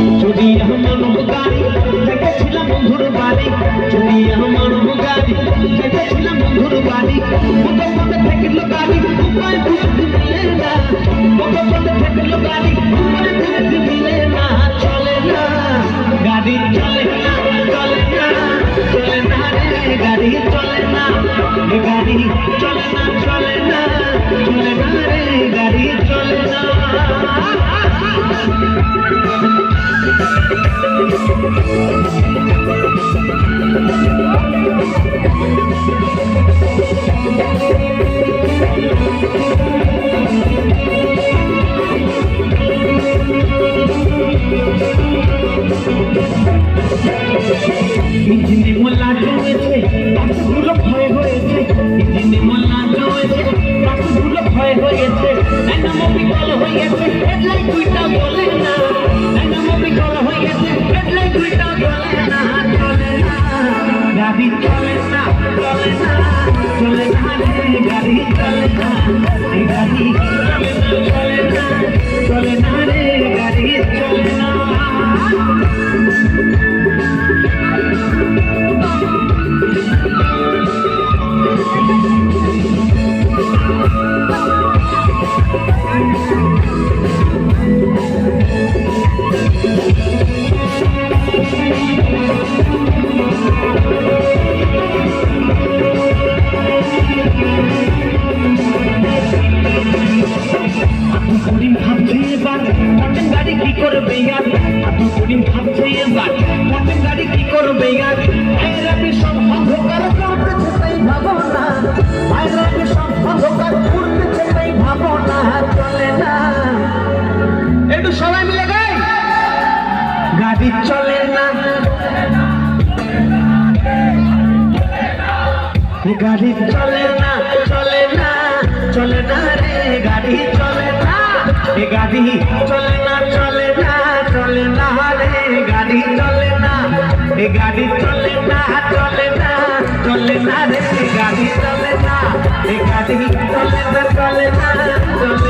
যদি আমার গাড়ি দেখেছিলাম বন্ধুর বাড়ি। যদি আমার গাড়ি দেখেছিলাম বন্ধুর বাড়ি। কত পথে ঠেকলো গাড়ি, উপায় বুঝতে মিলে না। কত পথে ঠেকলো গাড়ি, উপায় বুঝতে মিলে না। চলে না। গাড়ি চলে না চলে না। ইঞ্জিনে মোলা জমেছে বাসগুলো ভয় হয়েছে। ইঞ্জিনে মোলা জমেছে বাসগুলো ভয় হয়েছে। ডাইনামো বিকল হয়েছে হেডলাইট দুইটা জ্বলে গাড়ি চলে না গাড়ি চলে না চলে না রে গাড়ি চলে না আপনি চলে না। গাড়ি চলে না চলে না চলে না রে, গাড়ি চলে না। এ গাড়ি চলে না চলে না চলে না রে, গাড়ি চলে না। এ গাড়ি চলে না চলে না চলে না রে, গাড়ি চলে না। এ গাড়ি চলে না চলে না, চলে